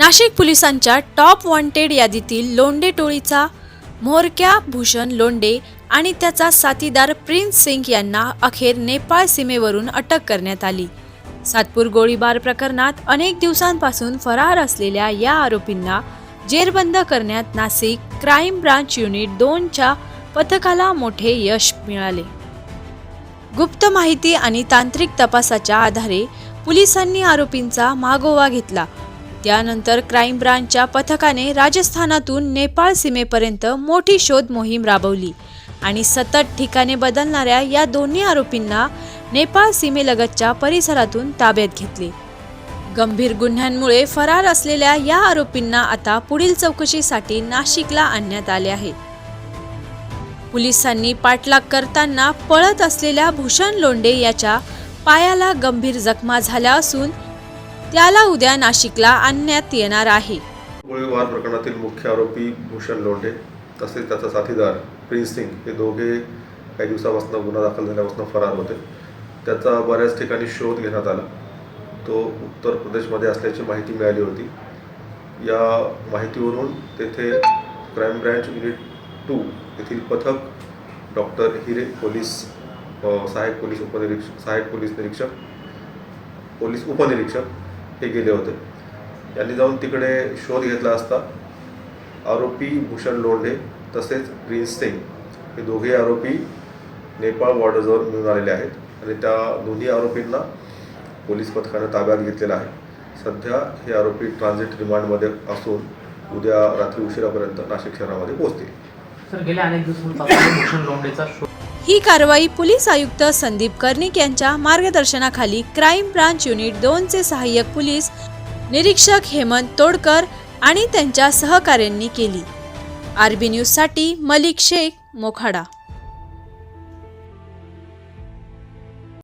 नाशिक पोलिसांच्या top wanted यादीतील लोंडे टोळीचा म्होरक्या भूषण लोंडे आणि त्याचा साथीदार प्रिन्स सिंग यांना अखेर नेपाळ सीमेवरून अटक करण्यात आली. सातपूर गोळीबार प्रकरणात अनेक दिवसांपासून फरार असलेल्या या आरोपींना जेरबंद करण्यात नाशिक क्राईम ब्रांच युनिट दोनच्या पथकाला मोठे यश मिळाले. गुप्त माहिती आणि तांत्रिक तपासाच्या आधारे पोलिसांनी आरोपींचा मागोवा घेतला. त्यानंतर क्राईम ब्रांचच्या पथकाने राजस्थानातून नेपाळ सीमेपर्यंत मोठी शोध मोहीम राबवली आणि सतत ठिकाणे बदलणाऱ्या या दोन्ही आरोपींना नेपाळ सीमेलगतच्या परिसरातून ताब्यात घेतले. गंभीर गुन्ह्यांमुळे फरार असलेल्या या आरोपींना आता पुढील चौकशीसाठी नाशिकला आणण्यात आले आहे. पोलिसांनी पाठलाग करताना पळत असलेल्या भूषण लोंडे याच्या पायाला गंभीर जखमा झाल्या असून त्याला उद्या नाशिकला आणण्यात येणार आहे. गोळीबार प्रकरणातील मुख्य आरोपी भूषण लोंढे तसेच त्याचा साथीदार प्रिन्स सिंग हे दोघे काही दिवसापासून गुन्हा दाखल झाल्यापासून फरार होते. त्याचा बऱ्याच ठिकाणी शोध घेण्यात आला. तो उत्तर प्रदेशमध्ये असल्याची माहिती मिळाली होती. या माहितीवरून तेथे क्राईम ब्रँच युनिट टू येथील पथक डॉक्टर हिरे पोलीस सहाय्यक पोलीस उपनिरीक्षक सहाय्यक पोलीस निरीक्षक पोलीस उपनिरीक्षक हे गेले होते. यांनी जाऊन तिकडे शोध घेतला असता. आरोपी भूषण लोंढे तसेच प्रिन्स सिंग हे दोघे आरोपी नेपाळ बॉर्डरजवळ मिळून आलेले आहेत आणि त्या दोन्ही आरोपींना पोलीस पथकानं ताब्यात घेतलेलं आहे. सध्या हे आरोपी ट्रान्झिट रिमांडमध्ये असून उद्या रात्री उशिरापर्यंत नाशिक शहरामध्ये पोहोचतील. सर गेल्या अनेक दिवसांपासून भूषण लोंढेचा शोध ही कारवाई पोलीस आयुक्त संदीप कर्णिक यांच्या मार्गदर्शनाखाली क्राईम ब्रांच युनिट दोनचे सहाय्यक पोलीस निरीक्षक हेमंत तोडकर आणि त्यांच्या सहकाऱ्यांनी केली. आरबी न्यूजसाठी मलिक शेख मोखाडा.